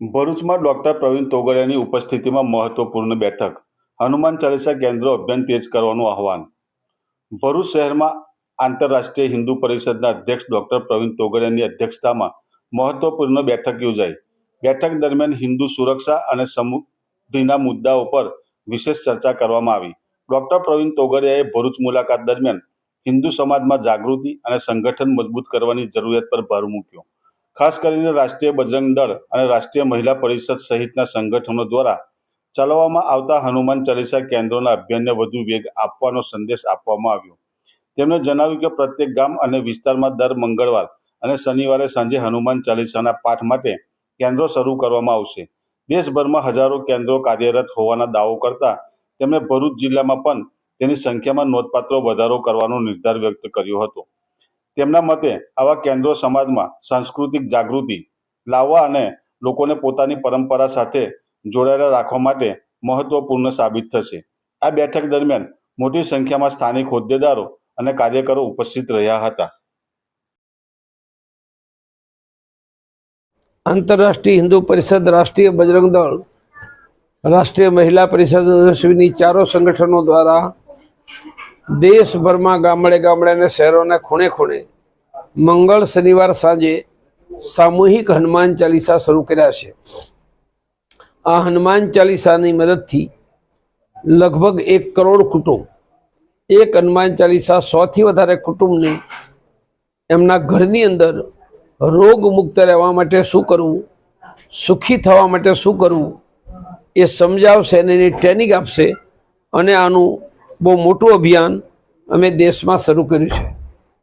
ભરૂચમાં ડોક્ટર પ્રવીણ તોગડિયાની ઉપસ્થિતિમાં મહત્વપૂર્ણ બેઠક. હનુમાન ચાલીસા કેન્દ્રો અભિયાન તેજ કરવાનું આહવાન. ભરૂચ શહેરમાં આંતરરાષ્ટ્રીય હિન્દુ પરિષદના અધ્યક્ષ ડોક્ટર પ્રવીણ તોગડિયાની અધ્યક્ષતામાં મહત્વપૂર્ણ બેઠક યોજાઈ. બેઠક દરમિયાન હિન્દુ સુરક્ષા અને સમૃદ્ધિના મુદ્દાઓ પર વિશેષ ચર્ચા કરવામાં આવી. ડોક્ટર પ્રવીણ તોગડિયાએ ભરૂચ મુલાકાત દરમિયાન હિન્દુ સમાજમાં જાગૃતિ અને સંગઠન મજબૂત કરવાની જરૂરિયાત પર ભાર મૂક્યો. ખાસ કરીને રાષ્ટ્રીય બજરંગ દળ અને રાષ્ટ્રીય મહિલા પરિષદ સહિતના સંગઠનો દ્વારા ચલાવવામાં આવતા હનુમાન ચાલીસા કેન્દ્રોના અભિયાનને વધુ વેગ આપવાનો સંદેશ આપવામાં આવ્યો. તેમણે જણાવ્યું કે પ્રત્યેક ગામ અને વિસ્તારમાં દર મંગળવાર અને શનિવારે સાંજે હનુમાન ચાલીસાના પાઠ માટે કેન્દ્રો શરૂ કરવામાં આવશે. દેશભરમાં હજારો કેન્દ્રો કાર્યરત હોવાના દાવો કરતા તેમણે ભરૂચ જિલ્લામાં પણ તેની સંખ્યામાં નોંધપાત્ર વધારો કરવાનો નિર્ધાર વ્યક્ત કર્યો હતો. તેમના મતે આવા કેન્દ્રો સમાજમાં સાંસ્કૃતિક જાગૃતિ લાવવા અને લોકોને પોતાની પરંપરા સાથે જોડાયેલા રાખવા માટે મહત્વપૂર્ણ સાબિત થશે. આ બેઠક દરમિયાન મોટી સંખ્યામાં સ્થાનિક હોદ્દેદારો અને કાર્યકરો ઉપસ્થિત રહ્યા હતા. આંતરરાષ્ટ્રીય હિન્દુ પરિષદ, રાષ્ટ્રીય બજરંગ દળ, રાષ્ટ્રીય મહિલા પરિષદ ચારો સંગઠનો દ્વારા દેશભરમાં ગામડે ગામડે અને શહેરોના ખૂણે ખૂણે મંગળ શનિવાર સાંજે સામૂહિક હનુમાન ચાલીસા શરૂ કર્યા છે. આ હનુમાન ચાલીસાની મદદથી લગભગ એક કરોડ કુટુંબ, એક હનુમાન ચાલીસા સોથી વધારે કુટુંબને એમના ઘરની અંદર રોગ મુક્ત રહેવા માટે શું કરવું, સુખી થવા માટે શું કરવું એ સમજાવશે અને એની ટ્રેનિંગ આપશે અને આનું બહુ મોટું અભિયાન અમે દેશમાં શરૂ કર્યું છે.